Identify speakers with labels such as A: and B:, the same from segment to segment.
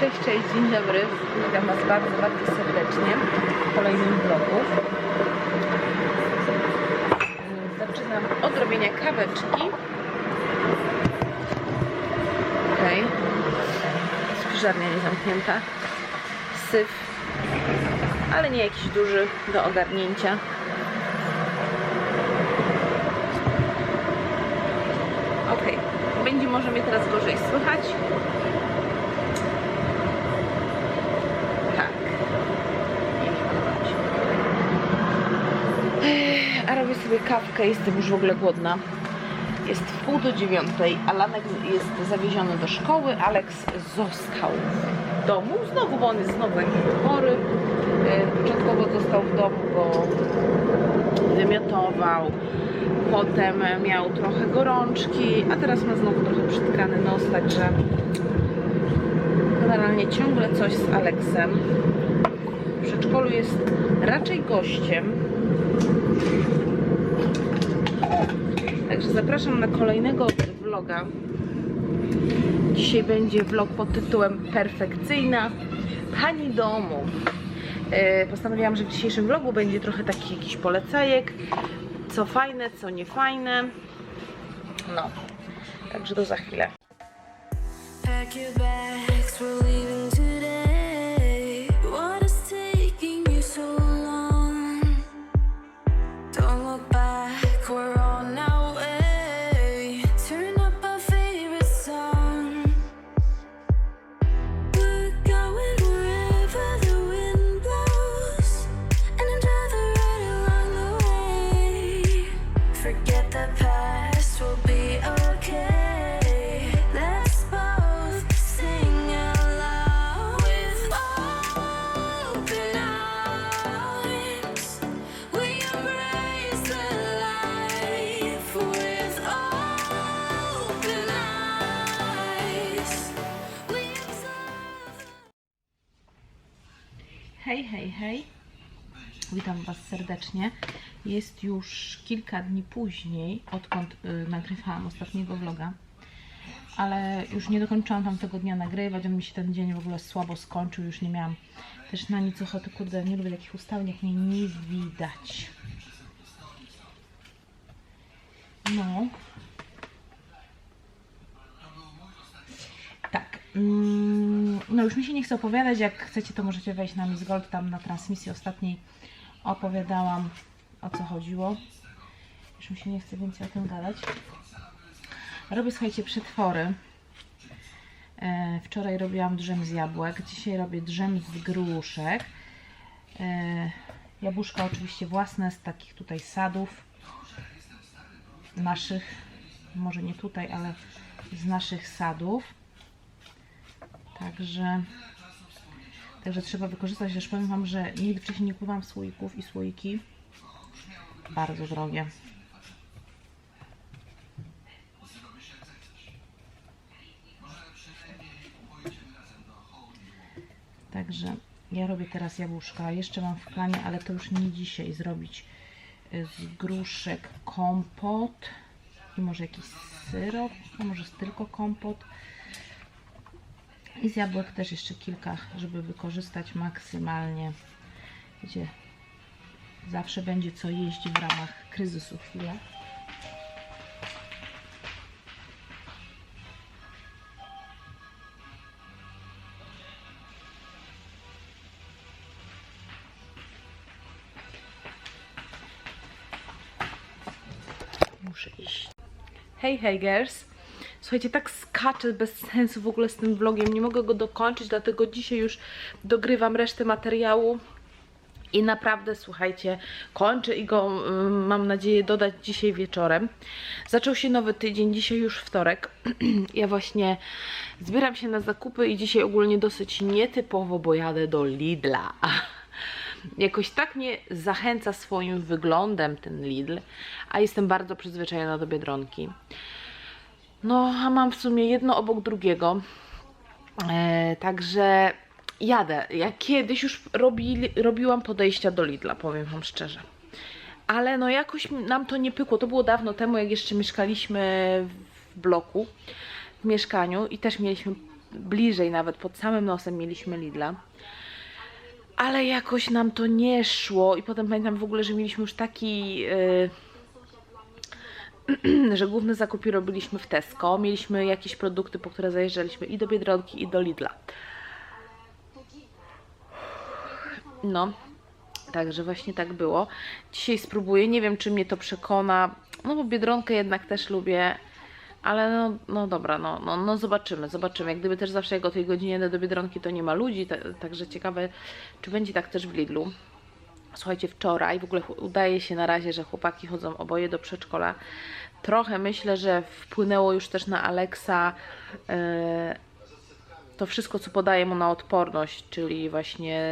A: Cześć, cześć, dzień dobry. Witam Was bardzo, bardzo serdecznie w kolejnym vlogu. Zaczynam od robienia kaweczki. Okej. Spiżarnia nie zamknięta. Syf, ale nie jakiś duży do ogarnięcia. Okej, będzie może mnie teraz gorzej słychać. Tak. Nie podoba mi się. Ech, A robię sobie kawkę, jestem już w ogóle głodna. Jest w pół do dziewiątej, Alanek jest zawieziony do szkoły, Aleks został w domu, znowu, bo on jest znowu jakiś chory. E, Początkowo został w domu, bo wymiotował, potem miał trochę gorączki, a teraz ma znowu trochę przytkany nos, także generalnie ciągle coś z Aleksem. W przedszkolu jest raczej gościem. Także zapraszam na kolejnego vloga. Dzisiaj będzie vlog pod tytułem Perfekcyjna Pani Domu. E, Postanowiłam, że w dzisiejszym vlogu będzie trochę taki jakiś polecajek, co fajne, co niefajne. No, także do za chwilę. Serdecznie. Jest już kilka dni później, odkąd y, nagrywałam ostatniego vloga. Ale już nie dokończyłam tamtego dnia nagrywać. On mi się ten dzień w ogóle słabo skończył. Już nie miałam też na nic ochoty. Kurde, nie lubię takich ustawień, jak mnie nie widać. No. Tak. mm, No już mi się nie chce opowiadać. Jak chcecie, to możecie wejść na Miss Gold. Tam na transmisji ostatniej opowiadałam o co chodziło. Już mi się nie chce więcej o tym gadać. Robię, słuchajcie, przetwory. E, Wczoraj robiłam drzem z jabłek. Dzisiaj robię drzem z gruszek. E, Jabłuszka oczywiście własne z takich tutaj sadów naszych, może nie tutaj, ale z naszych sadów. Także, także trzeba wykorzystać. Też powiem Wam, że nigdy wcześniej nie kupowałam słoików i słoiki. Bardzo drogie. Także ja robię teraz jabłuszka. Jeszcze mam w planie, ale to już nie dzisiaj zrobić y, z gruszek kompot i może jakiś syrop, a może tylko kompot. I z jabłek też jeszcze kilka, żeby wykorzystać maksymalnie. Wiecie, zawsze będzie co jeść w ramach kryzysu chwilę. Muszę iść. Hej, hej, girls. Słuchajcie, tak skaczę bez sensu w ogóle z tym vlogiem. Nie mogę go dokończyć, dlatego dzisiaj już dogrywam resztę materiału. I naprawdę, słuchajcie, kończę i go mam nadzieję dodać dzisiaj wieczorem. Zaczął się nowy tydzień, dzisiaj już wtorek. ja właśnie zbieram się na zakupy i dzisiaj ogólnie dosyć nietypowo, bo jadę do Lidla. Jakoś tak mnie zachęca swoim wyglądem ten Lidl, a jestem bardzo przyzwyczajona do Biedronki. No, a mam w sumie jedno obok drugiego. E, także jadę. Ja kiedyś już robi, robiłam podejścia do Lidla, powiem Wam szczerze. Ale no jakoś nam to nie pykło. To było dawno temu, jak jeszcze mieszkaliśmy w bloku, w mieszkaniu i też mieliśmy bliżej nawet, pod samym nosem mieliśmy Lidla. Ale jakoś nam to nie szło i potem pamiętam w ogóle, że mieliśmy już taki... Yy, że główne zakupy robiliśmy w Tesco. Mieliśmy jakieś produkty, po które zajeżdżaliśmy i do Biedronki, i do Lidla. No, także właśnie tak było. Dzisiaj spróbuję, nie wiem czy mnie to przekona, no bo Biedronkę jednak też lubię, ale no, no dobra, no, no, no zobaczymy, zobaczymy. Jak gdyby też zawsze jak o tej godzinie jadę do Biedronki, to nie ma ludzi, ta, także ciekawe, czy będzie tak też w Lidlu. Słuchajcie, wczoraj w ogóle udaje się na razie, że chłopaki chodzą oboje do przedszkola. Trochę myślę, że wpłynęło już też na Aleksa e, to wszystko, co podaje mu na odporność, czyli właśnie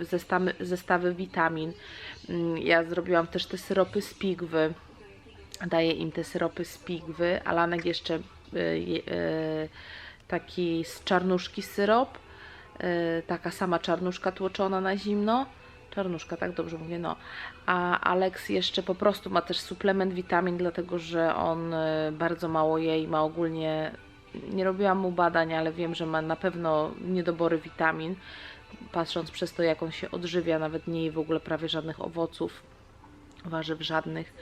A: zestawy, zestawy witamin. Mm, Ja zrobiłam też te syropy z pigwy. Daję im te syropy z pigwy. Alanek jeszcze y, y, taki z czarnuszki syrop. Taka sama czarnuszka tłoczona na zimno. Czarnuszka, tak dobrze mówię, no. A Alex jeszcze po prostu ma też suplement witamin, dlatego że on y, bardzo mało je i ma ogólnie nie robiłam mu badań, ale wiem, że ma na pewno niedobory witamin. Patrząc przez to, jak on się odżywia, nawet nie je w ogóle prawie żadnych owoców, warzyw żadnych.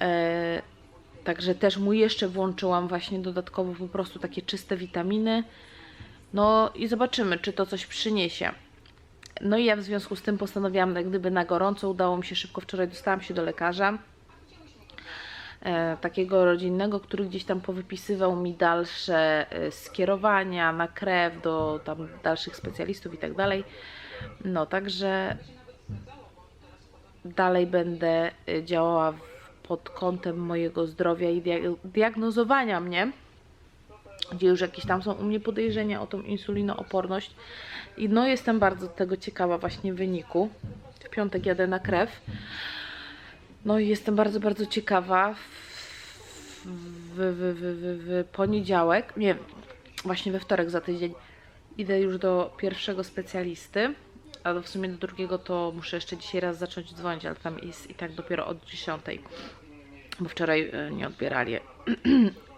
A: E, także też mu jeszcze włączyłam właśnie dodatkowo po prostu takie czyste witaminy. No i zobaczymy, czy to coś przyniesie. No i ja w związku z tym postanowiłam, jak gdyby na gorąco, udało mi się szybko, wczoraj dostałam się do lekarza e, takiego rodzinnego, który gdzieś tam powypisywał mi dalsze e, skierowania na krew do tam dalszych specjalistów i tak dalej. No, także dalej będę e, działała pod kątem mojego zdrowia i dia- diagnozowania mnie, gdzie już jakieś tam są u mnie podejrzenia o tą insulinooporność. I no jestem bardzo tego ciekawa właśnie wyniku. W piątek jadę na krew. No i jestem bardzo, bardzo ciekawa. W, w, w, w, w, poniedziałek, nie, właśnie we wtorek za tydzień idę już do pierwszego specjalisty, a do- w sumie do drugiego to muszę jeszcze dzisiaj raz zacząć dzwonić, ale tam jest i tak dopiero od 10, bo wczoraj e, nie odbierali.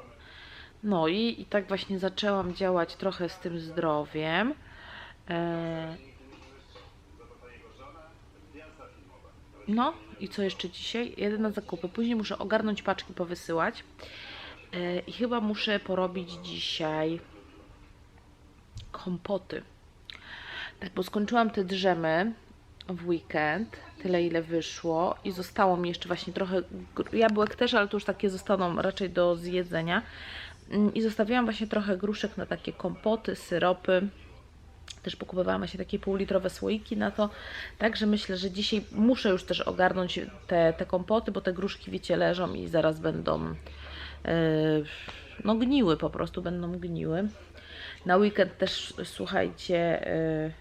A: No i, i tak właśnie zaczęłam działać trochę z tym zdrowiem. E, No i co jeszcze dzisiaj? Jedę na zakupy. Później muszę ogarnąć paczki, powysyłać. E, I chyba muszę porobić dzisiaj kompoty. Tak, bo skończyłam te drzemy w weekend, tyle ile wyszło i zostało mi jeszcze właśnie trochę jabłek też, ale to już takie zostaną raczej do zjedzenia. Mm, I zostawiłam właśnie trochę gruszek na takie kompoty, syropy. Też pokupowałam właśnie takie półlitrowe słoiki na to. Także myślę, że dzisiaj muszę już też ogarnąć te, te kompoty, bo te gruszki, wiecie, leżą i zaraz będą yy, no gniły po prostu, będą gniły. Na weekend też, słuchajcie, yy,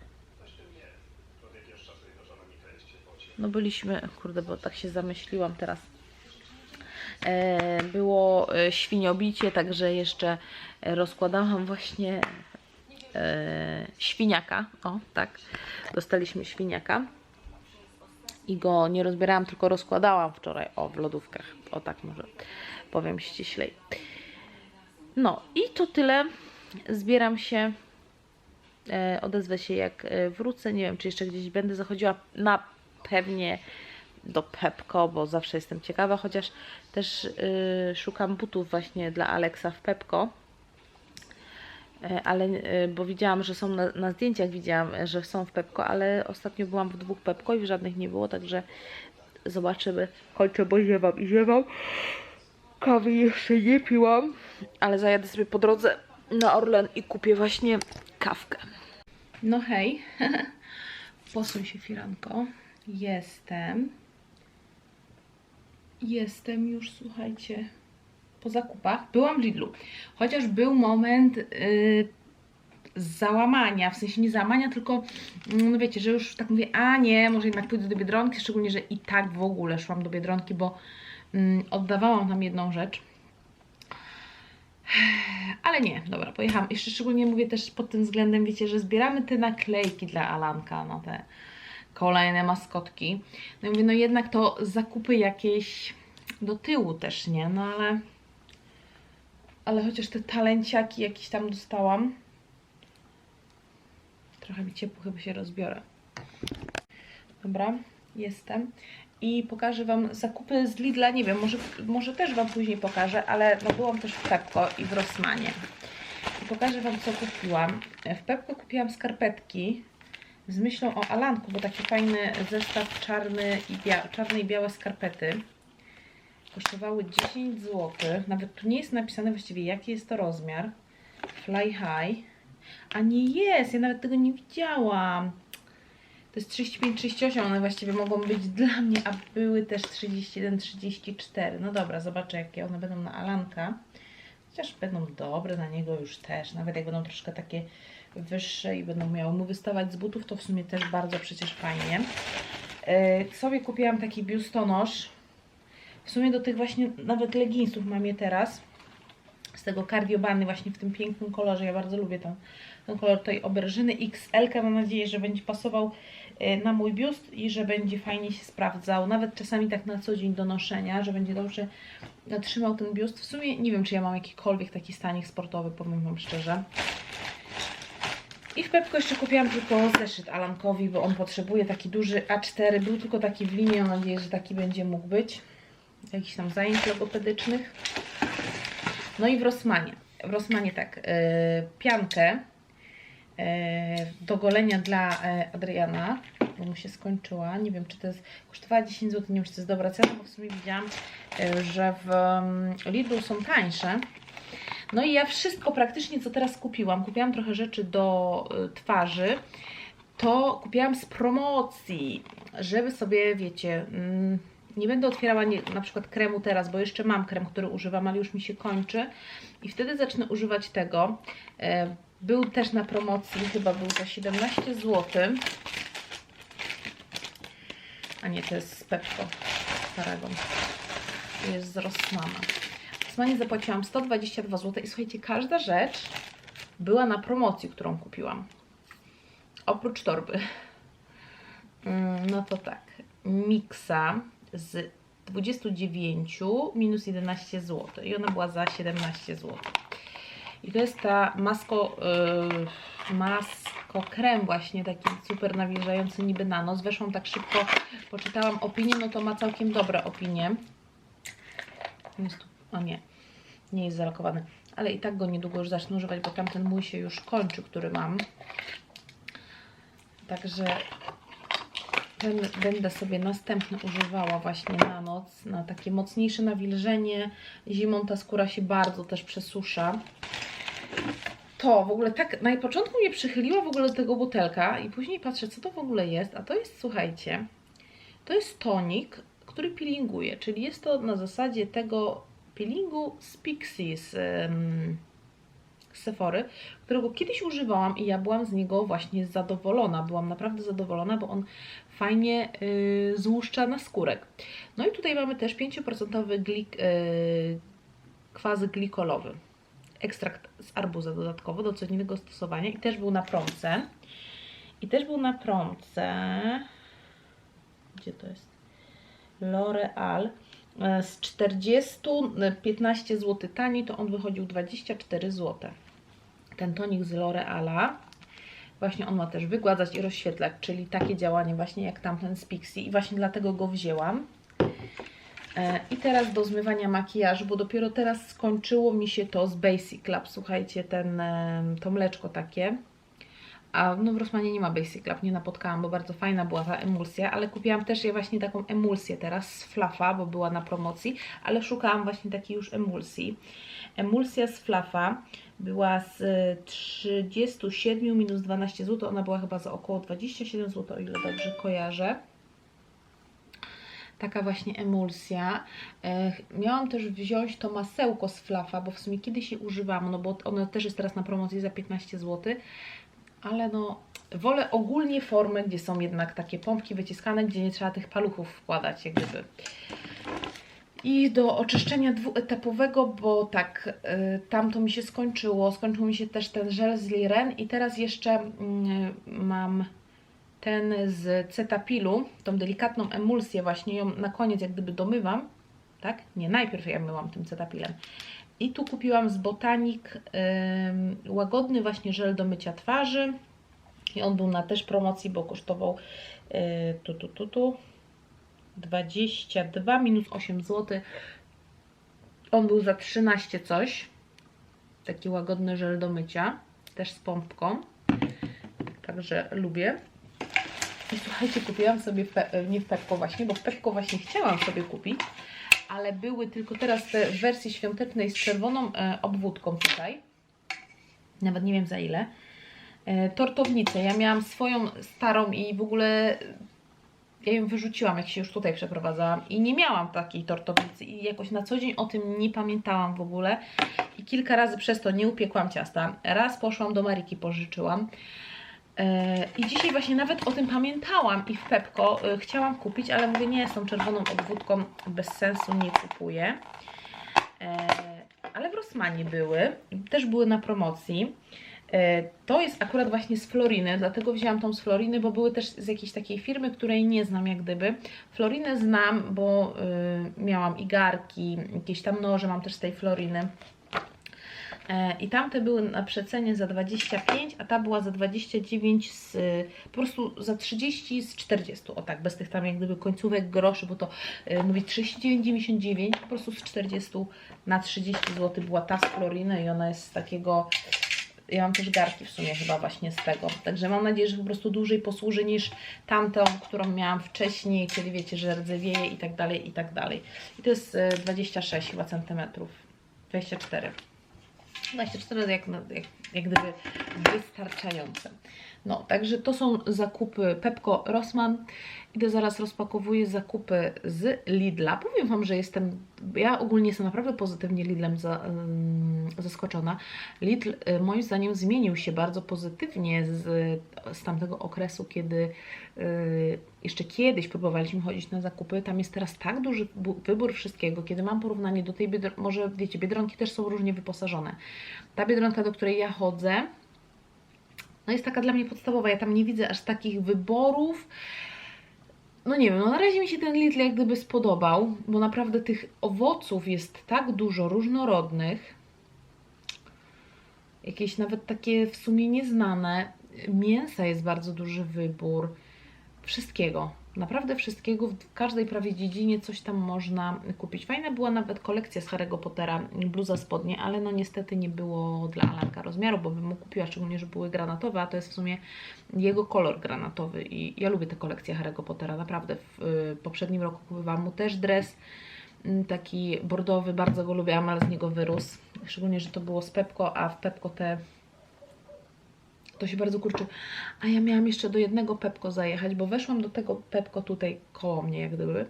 A: no byliśmy, kurde, bo tak się zamyśliłam teraz. E, było e, świniobicie, także jeszcze e, rozkładałam właśnie świniaka. O, tak. Dostaliśmy świniaka. I go nie rozbierałam, tylko rozkładałam wczoraj. O, w lodówkach. O, tak może powiem ściślej. No i to tyle. Zbieram się. Odezwę się jak wrócę. Nie wiem, czy jeszcze gdzieś będę zachodziła na pewnie do Pepko, bo zawsze jestem ciekawa, chociaż też y, szukam butów właśnie dla Aleksa w Pepko. E, Ale, y, bo widziałam, że są na, na zdjęciach, widziałam, że są w Pepko, ale ostatnio byłam w dwóch Pepko i w żadnych nie było, także zobaczymy. Kończę, bo ziewam i ziewam. Kawy jeszcze nie piłam, ale zajadę sobie po drodze na Orlen i kupię właśnie kawkę. No hej, posuń się firanko. Jestem. Jestem już, słuchajcie, po zakupach. Byłam w Lidlu. Chociaż był moment yy, załamania, w sensie nie załamania, tylko mm, no wiecie, że już tak mówię, a nie, może jednak pójdę do Biedronki, szczególnie, że i tak w ogóle szłam do Biedronki, bo mm, oddawałam tam jedną rzecz. Ale nie, dobra, pojechałam. Jeszcze szczególnie mówię też pod tym względem, wiecie, że zbieramy te naklejki dla Alanka na te kolejne maskotki. No i mówię, no jednak to zakupy jakieś do tyłu też, nie? No ale ale chociaż te talenciaki jakieś tam dostałam, Trochę mi ciepło, chyba się rozbiorę. Dobra, jestem. I pokażę Wam zakupy z Lidla. Nie wiem, może, może też Wam później pokażę, ale no byłam też w Pepko i w Rossmanie. I pokażę Wam, co kupiłam. W Pepko kupiłam skarpetki z myślą o Alanku, bo taki fajny zestaw czarny i czarne i białe skarpety. Kosztowały 10 zł. Nawet tu nie jest napisane właściwie, jaki jest to rozmiar. Fly High. A nie jest, ja nawet tego nie widziałam. To jest 35-38, one właściwie mogą być dla mnie, a były też 31-34. No dobra, zobaczę jakie one będą na Alanka. Chociaż będą dobre na niego już też, nawet jak będą troszkę takie wyższe i będą miały mu wystawać z butów, to w sumie też bardzo przecież fajnie. Yy, sobie kupiłam taki biustonosz. W sumie do tych właśnie nawet leginsów mam je teraz. Z tego cardiobany właśnie w tym pięknym kolorze. Ja bardzo lubię ten, ten kolor tej oberżyny XL. Mam nadzieję, że będzie pasował yy, na mój biust i że będzie fajnie się sprawdzał. Nawet czasami tak na co dzień do noszenia, że będzie dobrze trzymał ten biust. W sumie nie wiem, czy ja mam jakikolwiek taki stanik sportowy, powiem Wam szczerze. I w Pepko jeszcze kupiłam tylko zeszyt Alankowi, bo on potrzebuje taki duży A4. Był tylko taki w linii, mam nadzieję, że taki będzie mógł być. Jakichś tam zajęć logopedycznych. No i w Rossmanie. W Rossmanie tak, yy, piankę yy, do golenia dla yy, Adriana, bo mu się skończyła. Nie wiem, czy to jest, kosztowała 10 zł, nie wiem, czy to jest dobra cena, bo w sumie widziałam, yy, że w yy, Lidlu są tańsze. No i ja wszystko praktycznie, co teraz kupiłam, kupiłam trochę rzeczy do y, twarzy, to kupiłam z promocji, żeby sobie, wiecie, mm, nie będę otwierała nie, na przykład kremu teraz, bo jeszcze mam krem, który używam, ale już mi się kończy i wtedy zacznę używać tego. E, Był też na promocji, chyba był za 17 zł. A nie, to jest z Pepko, Paragon. To jest z Rossmana. Rossmanie zapłaciłam 122 zł i słuchajcie, każda rzecz była na promocji, którą kupiłam. Oprócz torby. Mm, No to tak. Miksa z 29 minus 11 zł. I ona była za 17 zł. I to jest ta masko, yy, masko krem właśnie, taki super nawilżający niby na nos. Weszłam tak szybko, poczytałam opinię, no to ma całkiem dobre opinie. Jest tu, o nie, nie jest zalakowany. Ale i tak go niedługo już zacznę używać, bo tamten mój się już kończy, który mam. Także ten będę sobie następny używała właśnie na noc, na takie mocniejsze nawilżenie. Zimą ta skóra się bardzo też przesusza. To w ogóle tak, na początku mnie przychyliła w ogóle do tego butelka i później patrzę, co to w ogóle jest, a to jest, słuchajcie, to jest tonik, który peelinguje, czyli jest to na zasadzie tego peelingu z Pixie, z, em, z Sephory, którego kiedyś używałam i ja byłam z niego właśnie zadowolona. Byłam naprawdę zadowolona, bo on fajnie y, złuszcza na skórek. No i tutaj mamy też 5% glik, y, kwazy glikolowy. Ekstrakt z arbuza dodatkowo do codziennego stosowania i też był na promce. I też był na promce. Gdzie to jest? L'Oreal. E, Z 40, e, 15 zł taniej, to on wychodził 24 zł. Ten tonik z L'Oreala. Właśnie on ma też wygładzać i rozświetlać, czyli takie działanie właśnie jak tamten z Pixie i właśnie dlatego go wzięłam. E, I teraz do zmywania makijażu, bo dopiero teraz skończyło mi się to z Basic Lab, słuchajcie, ten, em, to mleczko takie. A no w Rossmanie nie ma Basic Lab, nie napotkałam, bo bardzo fajna była ta emulsja, ale kupiłam też je właśnie taką emulsję teraz z Fluffa, bo była na promocji, ale szukałam właśnie takiej już emulsji. Emulsja z Fluffa była z 37 minus 12 zł, ona była chyba za około 27 zł, o ile dobrze kojarzę taka właśnie emulsja. E, Miałam też wziąć to masełko z Fluffa, bo w sumie kiedyś je używam, no bo ono też jest teraz na promocji za 15 zł, ale no wolę ogólnie formy, gdzie są jednak takie pompki wyciskane, gdzie nie trzeba tych paluchów wkładać, jak gdyby. I do oczyszczenia dwuetapowego, bo tak, y, tam to mi się skończyło, skończył mi się też ten żel z Liren i teraz jeszcze mm, mam ten z Cetapilu, tą delikatną emulsję właśnie, ją na koniec jak gdyby domywam, tak? Nie, najpierw ja myłam tym Cetapilem. I tu kupiłam z Botanik łagodny właśnie żel do mycia twarzy I on był na też promocji, bo kosztował yy, tu, tu, tu, tu 22 minus 8 zł. On był za 13 coś. Taki łagodny żel do mycia. Też z pompką. Także lubię. I słuchajcie, kupiłam sobie, w Pe- nie w Pepko właśnie, bo w Pepko właśnie chciałam sobie kupić, ale były tylko teraz te w wersji świątecznej z czerwoną e, obwódką tutaj. Nawet nie wiem za ile. E, tortownicę. Ja miałam swoją starą i w ogóle ja ją wyrzuciłam, jak się już tutaj przeprowadzałam i nie miałam takiej tortownicy i jakoś na co dzień o tym nie pamiętałam w ogóle i kilka razy przez to nie upiekłam ciasta. Raz poszłam do Mariki, pożyczyłam. E, I dzisiaj właśnie nawet o tym pamiętałam i w Pepko e, chciałam kupić, ale mówię, nie, z tą czerwoną obwódką bez sensu nie kupuję. E, Ale w Rossmanie były, też były na promocji. To jest akurat właśnie z Floriny, dlatego wzięłam tą z Floriny, bo były też z jakiejś takiej firmy, której nie znam jak gdyby. Florinę znam, bo miałam igarki, jakieś tam noże, mam też z tej Floriny. E, I tamte były na przecenie za 25, a ta była za 29 z, po prostu za 30 z 40, o tak, bez tych tam jak gdyby końcówek groszy, bo to y, mówi 39,99, po prostu z 40 na 30 zł była ta z Floriny i ona jest z takiego, ja mam też garki w sumie chyba właśnie z tego, także mam nadzieję, że po prostu dłużej posłuży niż tamtą, którą miałam wcześniej, kiedy wiecie, że rdzewieje i tak dalej, i tak dalej. I to jest y, 26 chyba centymetrów, 24. 24 jak, jak, jak gdyby wystarczające. No, także to są zakupy Pepko Rossmann. Idę zaraz rozpakowuję zakupy z Lidla. Powiem Wam, że jestem, ja ogólnie jestem naprawdę pozytywnie Lidlem za, ym, zaskoczona. Lidl y, moim zdaniem zmienił się bardzo pozytywnie z, z tamtego okresu, kiedy y, jeszcze kiedyś próbowaliśmy chodzić na zakupy. Tam jest teraz tak duży wybór wszystkiego, kiedy mam porównanie do tej biedronki, może wiecie, biedronki też są różnie wyposażone. Ta biedronka, do której ja chodzę, no jest taka dla mnie podstawowa. Ja tam nie widzę aż takich wyborów. No nie wiem, no na razie mi się ten Lidl jak gdyby spodobał, bo naprawdę tych owoców jest tak dużo różnorodnych. Jakieś nawet takie w sumie nieznane. Mięsa jest bardzo duży wybór. Wszystkiego. Naprawdę wszystkiego. W każdej prawie dziedzinie coś tam można kupić. Fajna była nawet kolekcja z Harry'ego Pottera, bluza, spodnie, ale no niestety nie było dla Alanka rozmiaru, bo bym mu kupiła, szczególnie, że były granatowe, a to jest w sumie jego kolor granatowy i ja lubię tę kolekcję Harry'ego Pottera, naprawdę. W y, poprzednim roku kupowałam mu też dres mm, taki bordowy, bardzo go lubiłam, ale z niego wyrósł. Szczególnie, że to było z Pepko, a w Pepko te to się bardzo kurczy. A ja miałam jeszcze do jednego Pepko zajechać, bo weszłam do tego Pepko tutaj koło mnie, jak gdyby.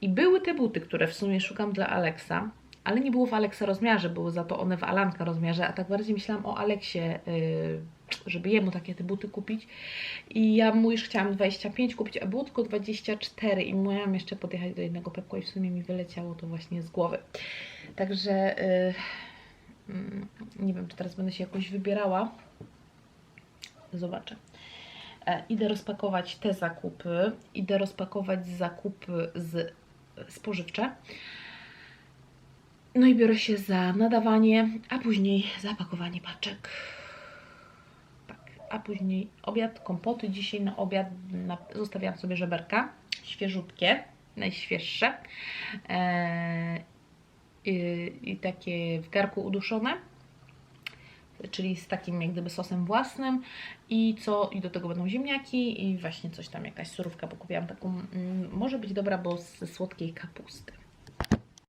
A: I były te buty, które w sumie szukam dla Aleksa, ale nie było w Aleksa rozmiarze, były za to one w Alanka rozmiarze, a tak bardziej myślałam o Aleksie, yy, żeby jemu takie te buty kupić. I ja mu już chciałam 25 kupić, a było tylko 24 i miałam jeszcze podjechać do jednego Pepko i w sumie mi wyleciało to właśnie z głowy. Także yy, mm, nie wiem, czy teraz będę się jakoś wybierała. Zobaczę. E, idę rozpakować te zakupy. Idę rozpakować zakupy z spożywcze. No i biorę się za nadawanie, a później zapakowanie paczek. Tak, a później obiad, kompoty. Dzisiaj na obiad na, zostawiałam sobie żeberka, świeżutkie, najświeższe. E, i, I takie w garku uduszone czyli z takim jak gdyby sosem własnym i co i do tego będą ziemniaki i właśnie coś tam jakaś surówka, bo kupiłam taką, mm, może być dobra, bo z słodkiej kapusty.